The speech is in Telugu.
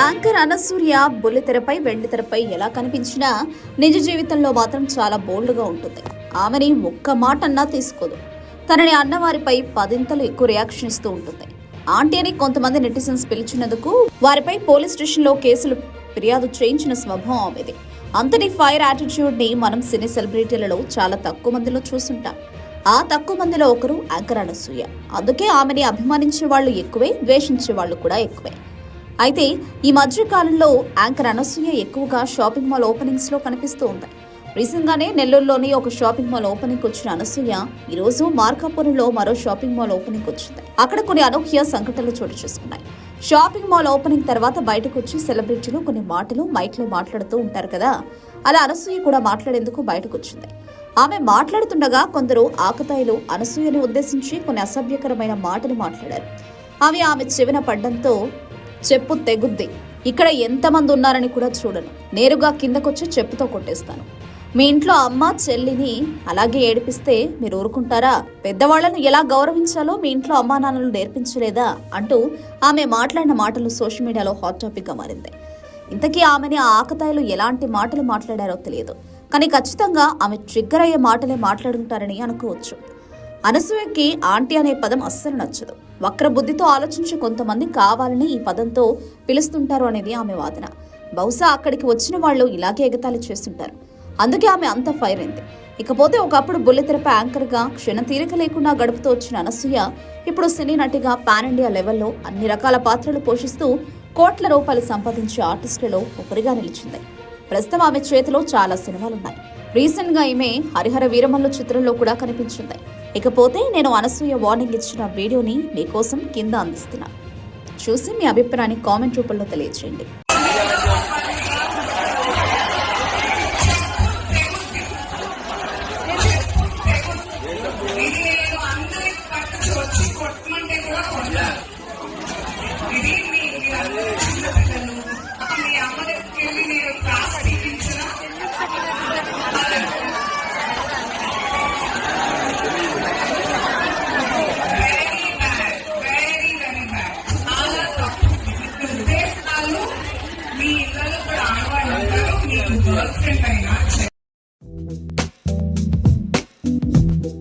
యాంకర్ అనసూర్య బుల్లితెరపై వెండితెరపై ఎలా కనిపించినా నిజ జీవితంలో మాత్రం చాలా బోల్డ్గా ఉంటుంది. ఆమెని ఒక్క మాట అన్నా తీసుకోదు. తనని అన్నవారిపై పదింతలు ఎక్కువ రియాక్షన్ ఇస్తూ ఉంటుంది. ఆంటీ అని కొంతమంది నెటిజన్స్ పిలిచినందుకు వారిపై పోలీస్ స్టేషన్లో కేసులు ఫిర్యాదు చేయించిన స్వభావం ఆమెది. అంతటి ఫైర్ యాటిట్యూడ్ని మనం సినీ సెలబ్రిటీలలో చాలా తక్కువ మందిలో చూసుంటాం. ఆ తక్కువ మందిలో ఒకరు యాంకర్ అనసూయ. అందుకే ఆమెని అభిమానించే వాళ్ళు ఎక్కువే ద్వేషించే వాళ్ళు కూడా ఎక్కువే. అయితే ఈ మధ్య కాలంలో యాంకర్ అనసూయ ఎక్కువగా షాపింగ్ మాల్ ఓపెనింగ్స్లో కనిపిస్తూ ఉంది. రీసెంట్ గానే నెల్లూరులోని ఒక షాపింగ్ మాల్ ఓపెనింగ్ వచ్చిన అనసూయ ఈ రోజు మార్కాపురంలో మరో షాపింగ్ మాల్ ఓపెనింగ్ వచ్చింది. అక్కడ కొన్ని అనూహ్య సంఘటనలు చోటు చేసుకున్నాయి. షాపింగ్ మాల్ ఓపెనింగ్ తర్వాత బయటకు వచ్చి సెలబ్రిటీలు కొన్ని మాటలు మైక్లో మాట్లాడుతూ ఉంటారు కదా? అలా అనసూయ కూడా మాట్లాడేందుకు బయటకు వచ్చింది. ఆమె మాట్లాడుతుండగా కొందరు ఆకతాయిలు అనసూయని ఉద్దేశించి కొన్ని అసభ్యకరమైన మాటలు మాట్లాడారు. అవి ఆమె చెవిన పడ్డంతో చెప్పు తెగుద్ది. ఇక్కడ ఎంతమంది ఉన్నారని కూడా చూడను. నేరుగా కిందకొచ్చి చెప్పుతో కొట్టేస్తాను. మీ ఇంట్లో అమ్మ చెల్లిని అలాగే ఏడిపిస్తే మీరు ఊరుకుంటారా? పెద్దవాళ్ళను ఎలా గౌరవించాలో మీ ఇంట్లో అమ్మా నాన్నలు నేర్పించలేదా? అంటూ ఆమె మాట్లాడిన మాటలు సోషల్ మీడియాలో హాట్ టాపిక్గా మారింది. ఇంతకీ ఆమెని ఆ ఆకతాయిలు ఎలాంటి మాటలు మాట్లాడారో తెలియదు. కానీ ఖచ్చితంగా ఆమె ట్రిగ్గర్ అయ్యే మాటలే మాట్లాడుంటారని అనుకోవచ్చు. అనసూయకి ఆంటీ అనే పదం అస్సలు నచ్చదు. వక్ర బుద్ధితో ఆలోచించి కొంతమంది కావాలని ఈ పదంతో పిలుస్తుంటారు అనేది ఆమె వాదన. బహుశా అక్కడికి వచ్చిన వాళ్ళు ఇలాగే ఎగతాళి చేస్తుంటారు. అందుకే ఆమె అంత ఫైర్ అయింది. ఇకపోతే ఒకప్పుడు బుల్లెతెరప యాంకర్గా క్షణ తీరిక లేకుండా గడుపుతూ వచ్చిన అనసూయ ఇప్పుడు సినీ నటిగా పాన్ ఇండియా లెవెల్లో అన్ని రకాల పాత్రలు పోషిస్తూ కోట్ల రూపాయలు సంపాదించే ఆర్టిస్టులలో ఒకరిగా నిలిచింది. ప్రస్తుతం ఆమె చేతిలో చాలా సినిమాలున్నాయి. రీసెంట్గా ఈమె హరిహర వీరమల్లు చిత్రంలో కూడా కనిపించింది. ఇకపోతే నేను అనసూయ వార్నింగ్ ఇచ్చిన వీడియోని మీకోసం కింద అందిస్తున్నా. చూసి మీ అభిప్రాయాన్ని కామెంట్ రూపంలో తెలియజేయండి. girlfriend అయినా